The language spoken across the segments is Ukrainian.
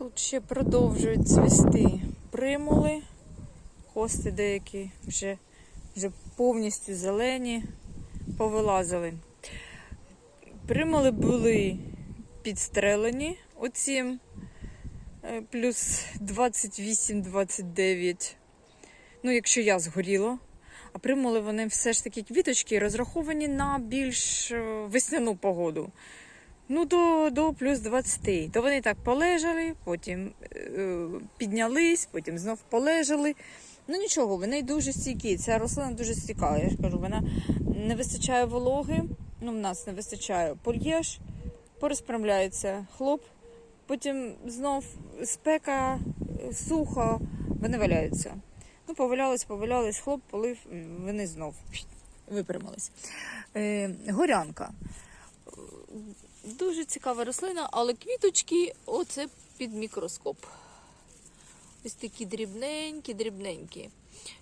Тут ще продовжують цвісти примули. Хости деякі вже, вже повністю зелені, повилазили. Примули були підстрелені оцім е, плюс 28-29. Ну, якщо я згоріла. А примули вони все ж таки квіточки розраховані на більш е, весняну погоду. Ну, до, до плюс 20. То вони так полежали, потім е, піднялись, потім знов полежали. Ну нічого, вони дуже стійкі. Ця рослина дуже стійка. Я ж кажу, вона не вистачає вологи, ну в нас не вистачає польєш, порозпрямляється хлоп, потім знов спека, сухо, вони валяються. Ну, повалялись, повалялись, хлоп, полив, вони знов випрямились. Е, горянка. Дуже цікава рослина, але квіточки оце під мікроскоп. Ось такі дрібненькі, дрібненькі.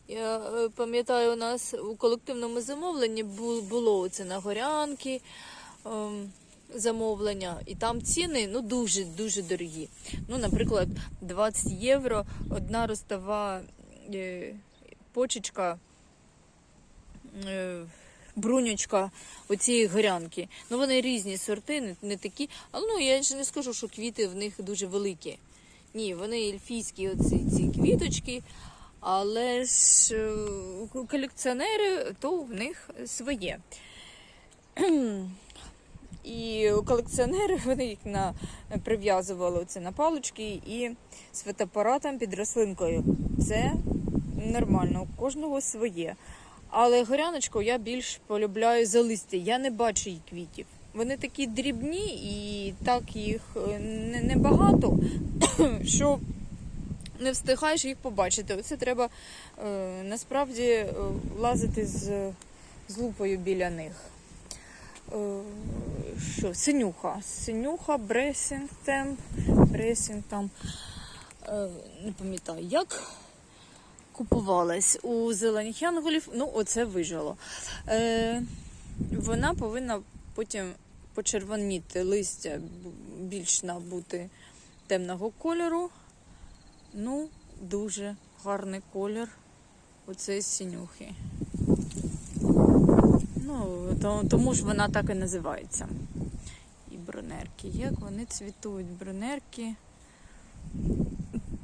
Я е, пам'ятаю, у нас у колективному замовленні було це на горянки ем, замовлення, і там ціни ну, дуже дуже дорогі. Ну, наприклад, 20 євро одна ростова е, почечка. Брунючка оцієї горянки. Ну вони різні сорти, не, такі. Але ну я ж не скажу, що квіти в них дуже великі. Ні, вони ельфійські оці ці квіточки, але ж е, колекціонери, то в них своє. І колекціонери вони їх на, прив'язували це на палички і з фотоапаратом під рослинкою. Це нормально, у кожного своє. Але горяночку я більш полюбляю за листя. Я не бачу її квітів. Вони такі дрібні і так їх е, не- небагато, що не встигаєш їх побачити. Оце треба е, насправді е, лазити з, з лупою біля них. Що, синюха. Синюха, бресінг темп, бресінг там. Не пам'ятаю як купувалась у зелених янголів, ну оце вижило. Е, вона повинна потім почервоніти листя більш набути темного кольору. Ну, дуже гарний колір оцеї синюхи. Ну, то, тому ж вона так і називається. І бронерки. Як вони цвітують, бронерки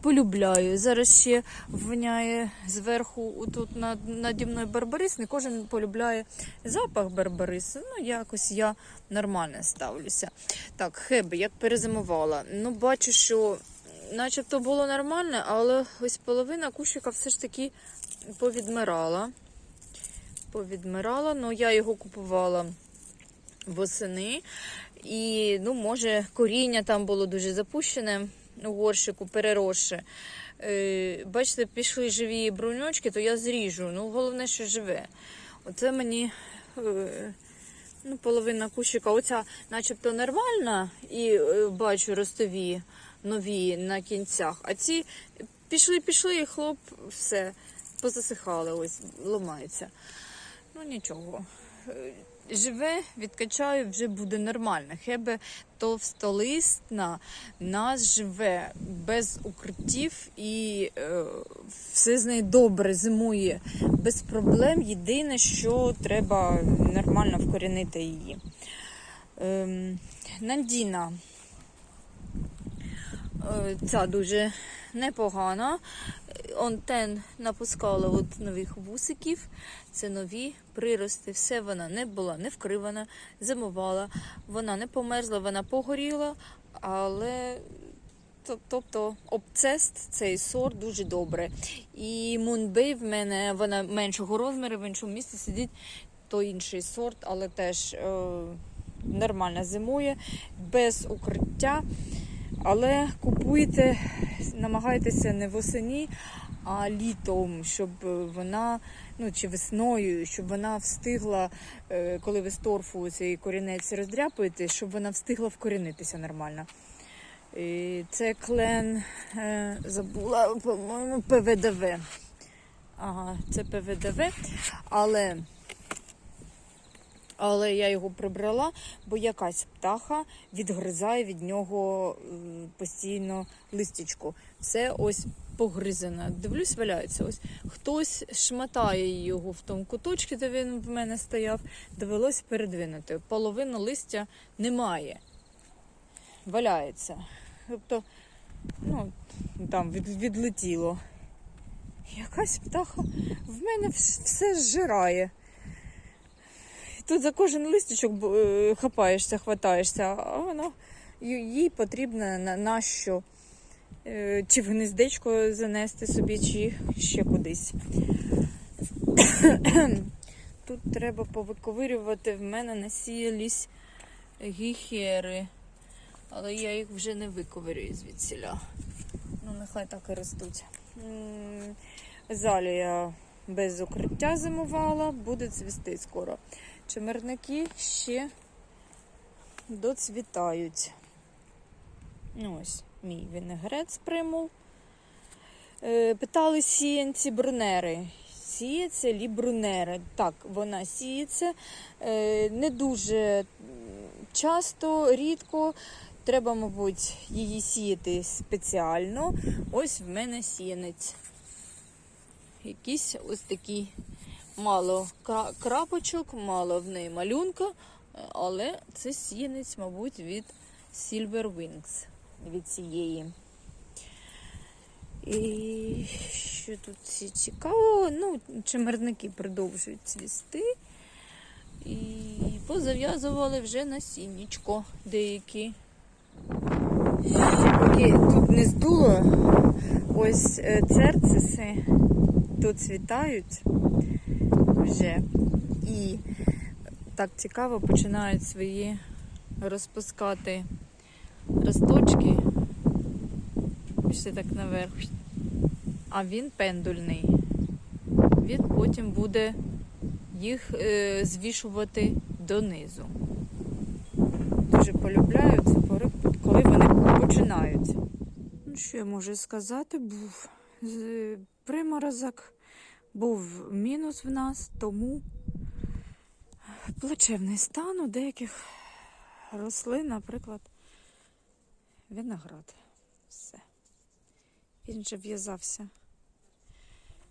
полюбляю. Зараз ще воняє зверху тут над, наді мною барбарис. Не кожен полюбляє запах барбарису. Ну, якось я нормально ставлюся. Так, хеби, як перезимувала. Ну, бачу, що начебто було нормально, але ось половина кущика все ж таки повідмирала. Повідмирала, ну я його купувала восени. І, ну, може, коріння там було дуже запущене у горщику, переросше. Е, бачите, пішли живі бруньочки, то я зріжу. Ну, головне, що живе. Оце мені е, ну, половина кущика. Оця начебто нормальна, і е, бачу ростові нові на кінцях. А ці пішли, пішли, і хлоп, все, позасихали, ось, ламається. Ну нічого. Живе, відкачаю, вже буде нормально. Хебе товстолистна нас живе без укриттів і е, все з нею добре зимує без проблем. Єдине, що треба нормально вкорінити її. Ем, Нандіна. Е, Ця дуже непогана. Он тен напускала от нових вусиків. Це нові прирости. Все вона не була не вкривана, зимувала. Вона не померзла, вона погоріла, але тобто обцест цей сорт дуже добре. І Мунбей в мене вона меншого розміру, в іншому місці сидить то інший сорт, але теж е, нормально зимує, без укриття. Але купуйте, намагайтеся не восені, а літом, щоб вона, ну чи весною, щоб вона встигла, е, коли ви з торфу цей корінець роздряпуєте, щоб вона встигла вкорінитися нормально. І Це клен, е, забула, по-моєму, ПВДВ. Ага, це ПВДВ, але Але я його прибрала, бо якась птаха відгризає від нього е, постійно листячку. Все ось погризане. Дивлюсь, валяється. Ось хтось шматає його в тому куточку, де він в мене стояв. Довелось передвинути. Половину листя немає. Валяється. Тобто, ну, там від, відлетіло. Якась птаха в мене все зжирає. Тут за кожен листочок е, хапаєшся, хватаєшся, а воно їй потрібно на, на що? Е, Чи в гнездечко занести собі, чи ще кудись. Тут треба повиковирювати. В мене насіялись гіхери. Але я їх вже не виковирюю звідсіля. Ну, нехай так і ростуть. М, Залія без укриття зимувала, буде цвісти скоро. Чимерники ще доцвітають. Ну, ось мій винегрет примул. Е, питали сіянці брунери. Сіється лі брунери. Так, вона сіється е, не дуже часто, рідко. Треба, мабуть, її сіяти спеціально. Ось в мене сіянець. Якийсь ось такий мало крапочок, мало в неї малюнка, але це сіянець, мабуть, від Silver Wings, від цієї. І що тут ці- цікаво? Ну, чимерники продовжують цвісти. І позав'язували вже насіннячко деякі. Поки тут не здуло, ось е, церциси доцвітають вже. І так цікаво починають свої розпускати росточки. Пішли так наверх. А він пендульний. Він потім буде їх е, звішувати донизу. Дуже полюбляю ці пори, коли вони починають. Ну, що я можу сказати? Був приморозок, був мінус в нас, тому плачевний стан у деяких рослин, наприклад, виноград. Все. Він вже в'язався.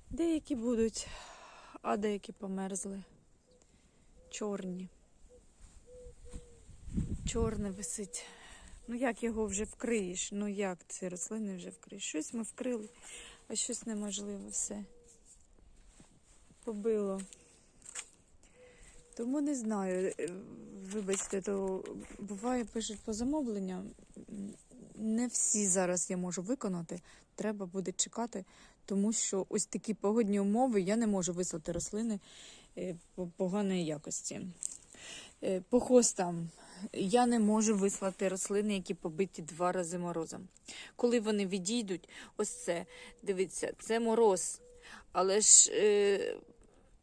Деякі будуть, а деякі померзли. Чорні. Чорне висить. Ну як його вже вкриєш? Ну як ці рослини вже вкриєш? Щось ми вкрили, а щось неможливо все. Побило. Тому не знаю. Е, Вибачте, то буває, пишуть по замовленням. Не всі зараз я можу виконати. Треба буде чекати, тому що ось такі погодні умови я не можу вислати рослини е, по- поганої якості. Е, По хостам я не можу вислати рослини, які побиті два рази морозом. Коли вони відійдуть, ось це, дивіться, це мороз. Але ж,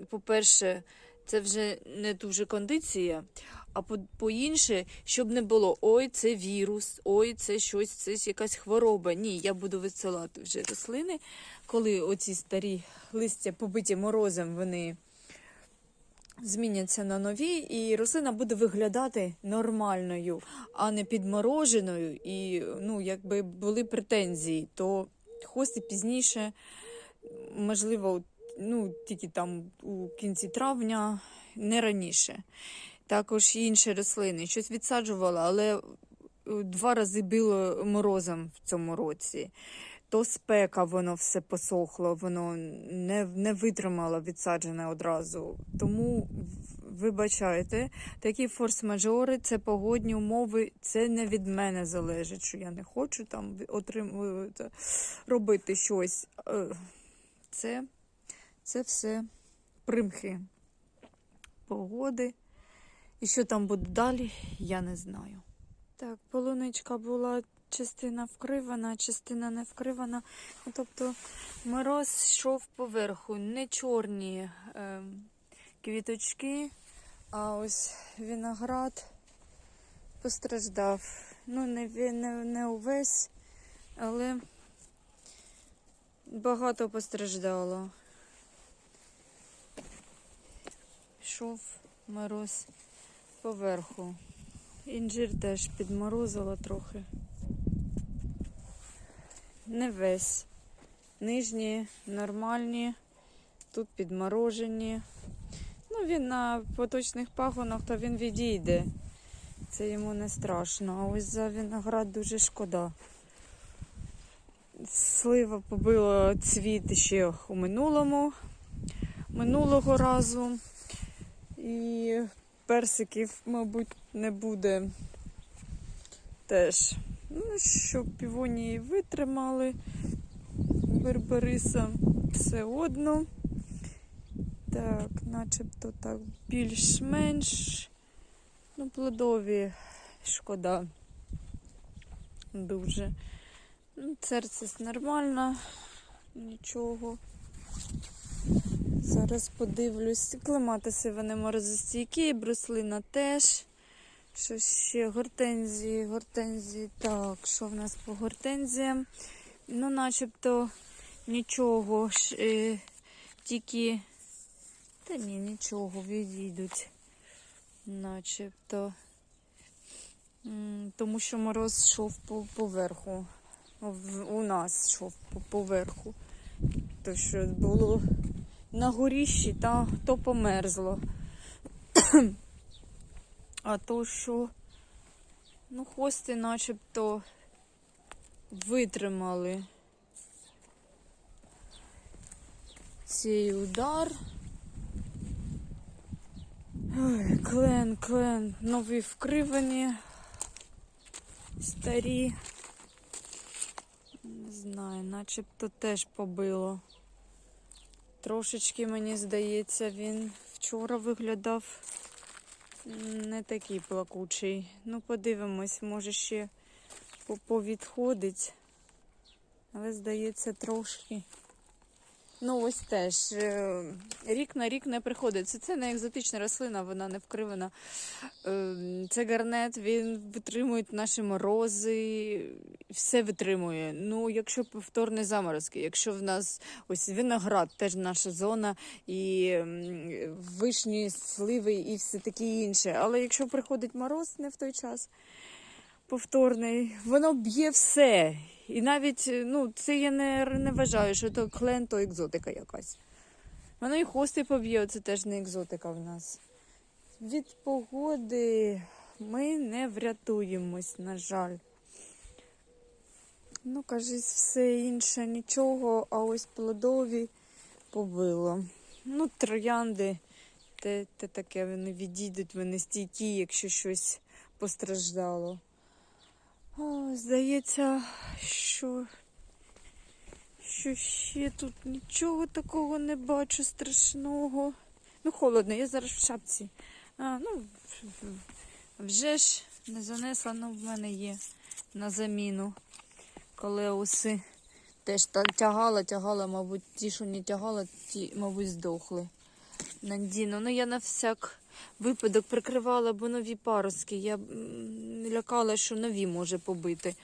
по-перше, це вже не дуже кондиція. А по- по-інше, щоб не було ой, це вірус, ой, це щось, це якась хвороба. Ні, я буду висилати вже рослини, коли оці старі листя побиті морозом, вони зміняться на нові, і рослина буде виглядати нормальною, а не підмороженою. І ну, якби були претензії, то хости пізніше, можливо, ну, тільки там у кінці травня, не раніше. Також інші рослини. Щось відсаджувала, але е, два рази било морозом в цьому році. То спека, воно все посохло, воно не, не витримало відсаджене одразу. Тому вибачайте, такі форс-мажори, це погодні умови, це не від мене залежить, що я не хочу там отримувати, робити щось. Е, Це, це все примхи погоди. І що там буде далі, я не знаю. Так, полуничка була частина вкривана, частина не вкривана. Ну, Тобто мороз йшов поверху, не чорні е, квіточки, а ось виноград постраждав. Ну, не, не, не увесь, але багато постраждало. Пішов мороз поверху. Інжир теж підморозило трохи. Не весь. Нижні нормальні, тут підморожені. Ну, він на поточних пагонах, то він відійде. Це йому не страшно. А ось за виноград дуже шкода. Слива побила цвіт ще у минулому, минулого разу. І персиків, мабуть, не буде теж. Ну, що півонії витримали. Бербериса все одно. Так, начебто так більш-менш. Ну, плодові шкода. Дуже. Ну, серце нормально, нічого. Зараз подивлюсь. Клематиси вони морозостійкі, бруслина теж. Що ще? Гортензії, гортензії. Так, що в нас по гортензіям? Ну, начебто нічого. е, тільки. Та ні, нічого, відійдуть. Начебто. Тому що мороз йшов по поверху. У нас йшов по поверху. То що було на горіщі, та то померзло. А то, що ну, хости начебто витримали цей удар. Ой, клен, клен, нові вкривані, старі. Не знаю, начебто теж побило. Трошечки, мені здається, він вчора виглядав не такий плакучий. Ну, подивимось, може ще повідходить. Але, здається, трошки. Ну, ось теж. е, Рік на рік не приходить. Це, це не екзотична рослина, вона не вкривана. Е, Це гарнет, він витримує наші морози, все витримує. Ну, якщо повторні заморозки, якщо в нас ось виноград, теж наша зона, і вишні, сливи і все таке інше. Але якщо приходить мороз не в той час, повторний, воно б'є все. І навіть, е, ну, це я не, не вважаю, що то клен, то екзотика якась. Воно і хости поб'є, це теж не екзотика в нас. Від погоди ми не врятуємось, на жаль. Ну, кажись, все інше нічого, а ось плодові побило. Ну, троянди, те, те таке, вони відійдуть, вони стійкі, якщо щось постраждало. О, здається, що, що ще тут нічого такого не бачу страшного. Ну, холодно, я зараз в шапці. А, ну, вже ж не занесла, ну в мене є на заміну. Колеуси теж тягала, тягала, мабуть, ті, що не тягала, ті, мабуть, здохли. Нандіно. Ну, я на всяк випадок прикривала, бо нові паруски. Я лякала, що нові може побити.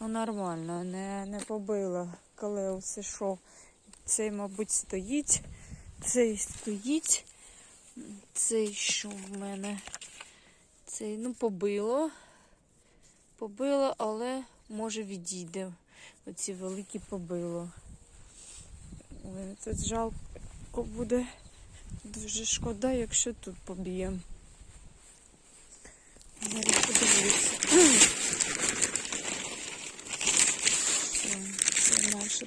Ну, нормально, не, не побила. Колеуси, що? Цей, мабуть, стоїть. Цей стоїть. Цей що в мене? Цей, ну, побило. Побило, але може відійде. Оці великі побило. Ой, Це жалко буде. Дуже шкода, якщо тут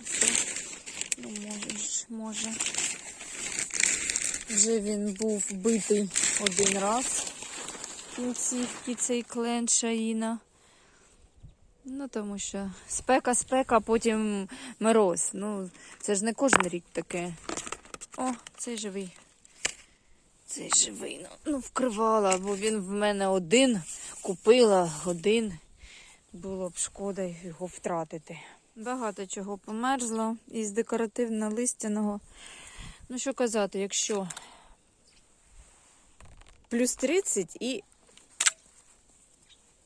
все. Ну, може, може. Вже він був битий один раз в кінцівки цей клен Шаїна. Ну, тому що спека, спека, а потім мороз. Ну, це ж не кожен рік таке. О, цей живий. Цей живий. Ну, ну вкривала, бо він в мене один. Купила один. Було б шкода його втратити. Багато чого померзло із декоративно листяного. Ну, що казати, якщо плюс 30 і.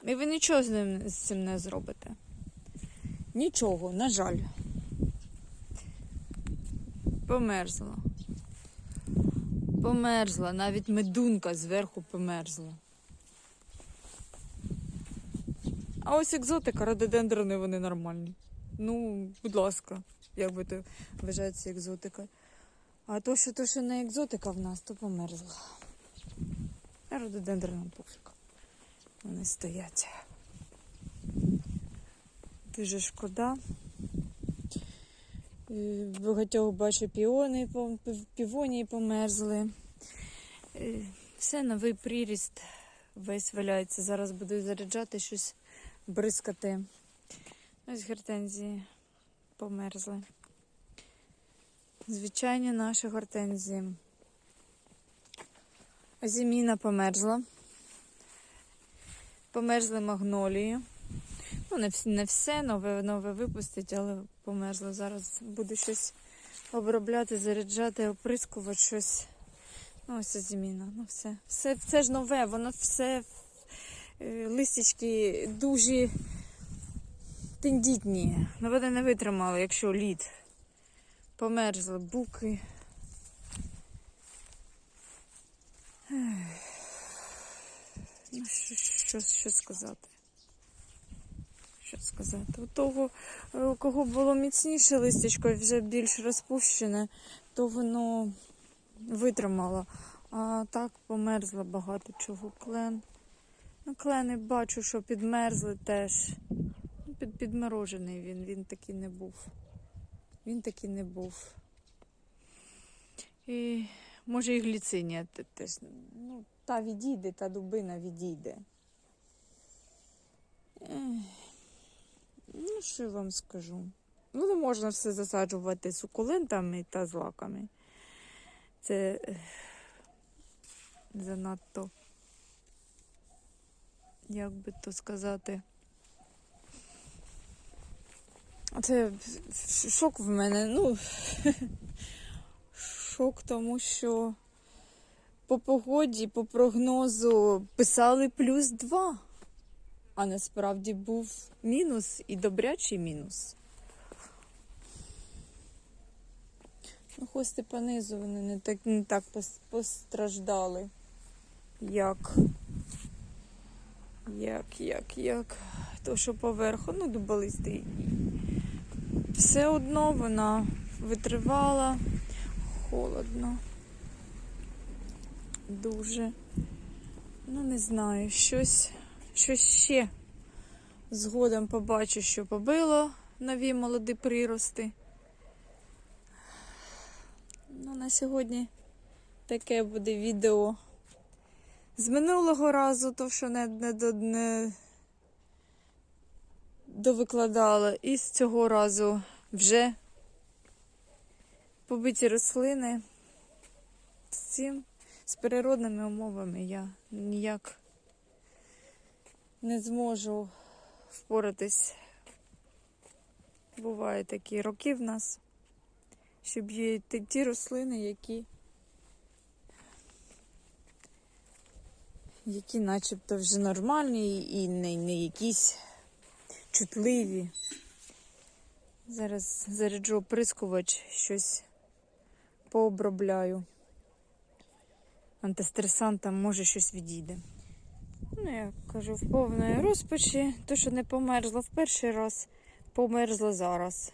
І ви нічого з ним з цим не зробите. Нічого, на жаль. Померзла. Померзла, навіть медунка зверху померзла. А ось екзотика, рододендрони вони нормальні. Ну, будь ласка, як би то вважається екзотика. А то, що то, що не екзотика в нас, то померзла. А рододендрон пофіг. Вони стоять. Дуже шкода. Багатьох бачу піони, півонії померзли. Все новий приріст весь валяється. Зараз буду заряджати щось бризкати. Ось гортензії померзли. Звичайні наші гортензії. Зіміна померзла. Померзли магнолії. Ну, не все нове, нове випустить, але померзло. Зараз буду щось обробляти, заряджати, оприскувати щось. Ну, ось зіміна. Ну, все. все. Все ж нове, воно все е, листячки дуже тендітні. Ну, вони не витримали, якщо лід. Померзли буки. Ну, що, що, що сказати? Що сказати? У того, е, у кого було міцніше листячко вже більш розпущене, то воно витримало. А так померзло багато чого. Клен. Ну, клени бачу, що підмерзли теж. Ну, Під, підморожений він, він такий не був. Він такий не був. І може і гліцинія теж. Ну, та відійде, та дубина відійде. Ех. Ну, що я вам скажу? Ну, не можна все засаджувати сукулентами та злаками. Це занадто, як би то сказати. Це шок в мене. Ну, шок, тому що по погоді, по прогнозу писали плюс 2, а насправді був мінус і добрячий мінус. Ну, хости понизу вони не так, не так постраждали, як. Як, як, як. То, що поверху, ну, дуболистий. Все одно вона витривала, холодно. Дуже. Ну, не знаю, щось, щось ще згодом побачу, що побило нові молоді прирости. Ну, на сьогодні таке буде відео. З минулого разу, то що не, не, не довикладала, і з цього разу вже побиті рослини. З цим, з природними умовами я ніяк не зможу впоратись. Бувають такі роки в нас, щоб є ті- ті рослини, які, які начебто вже нормальні і не, не якісь чутливі. Зараз заряджу оприскувач, щось пообробляю. Антистресантом, може щось відійде. Ну, я кажу, в повної розпачі, то, що не померзло в перший раз, померзло зараз.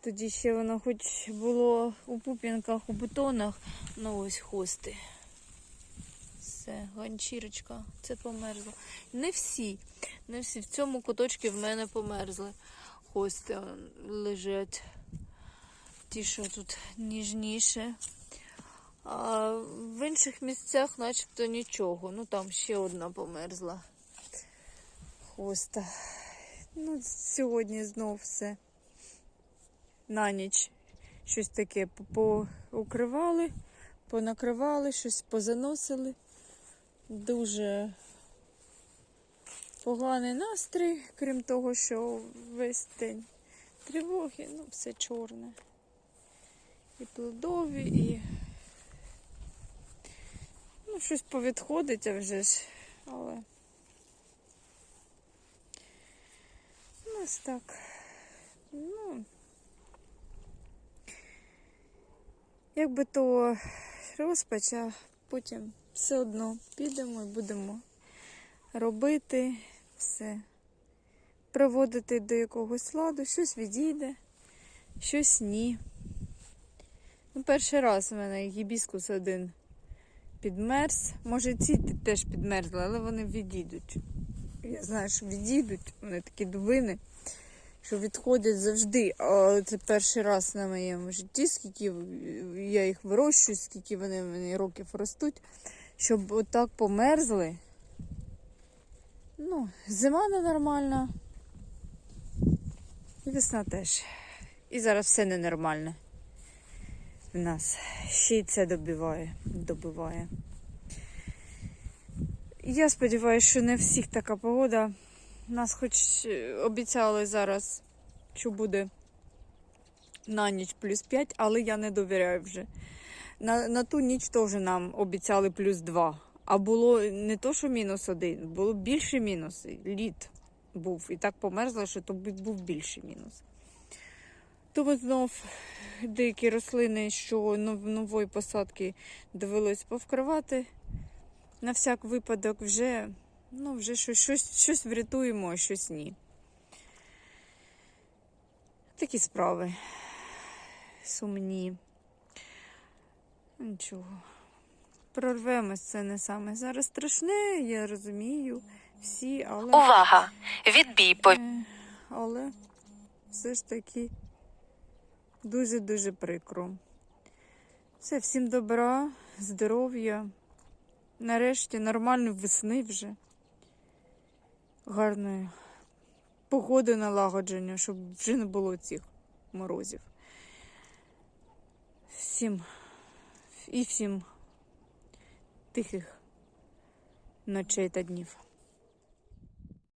Тоді ще воно хоч було у пупінках, у бутонах, ну ось хости. Все, ганчірочка, це померзло. Не всі, не всі. В цьому куточку в мене померзли. Хости лежать. Ті, що тут ніжніше. А в інших місцях начебто нічого. Ну там ще одна померзла хоста. Ну, сьогодні знов все. На ніч щось таке поукривали, понакривали, щось позаносили. Дуже поганий настрій, крім того, що весь день тривоги, ну, все чорне. І плодові, і Ну, щось повідходить, а вже ж, але. Ну, ось так. Ну. Якби то розпач, а потім все одно підемо і будемо робити, все приводити до якогось ладу, щось відійде, щось ні. Ну, перший раз у мене гібіскус один підмерз. Може, ці теж підмерзли, але вони відійдуть. Я знаю, що відійдуть, вони такі дубини, що відходять завжди. А це перший раз на моєму житті, скільки я їх вирощую, скільки вони в мене років ростуть, щоб отак померзли. Ну, зима ненормальна. І весна теж. І зараз все ненормальне нас. Ще й це добиває. добиває. Я сподіваюся, що не всіх така погода. Нас хоч обіцяли зараз, що буде на ніч плюс 5, але я не довіряю вже. На, на ту ніч теж нам обіцяли плюс 2. А було не то, що мінус один, було більше мінус. Лід був. І так померзло, що то був більший мінус. Тому знов деякі рослини, що нової посадки довелось повкривати. На всяк випадок вже, ну, вже щось, щось, щось врятуємо, а щось ні. Такі справи. Сумні. Нічого. Прорвемось, це не саме зараз страшне, я розумію всі, але. Увага! Відбій по Е, Але все ж таки дуже-дуже прикро. Все, всім добра, здоров'я. Нарешті нормальної весни вже. Гарної погоди налагодження, щоб вже не було цих морозів. Всім і всім тихих ночей та днів.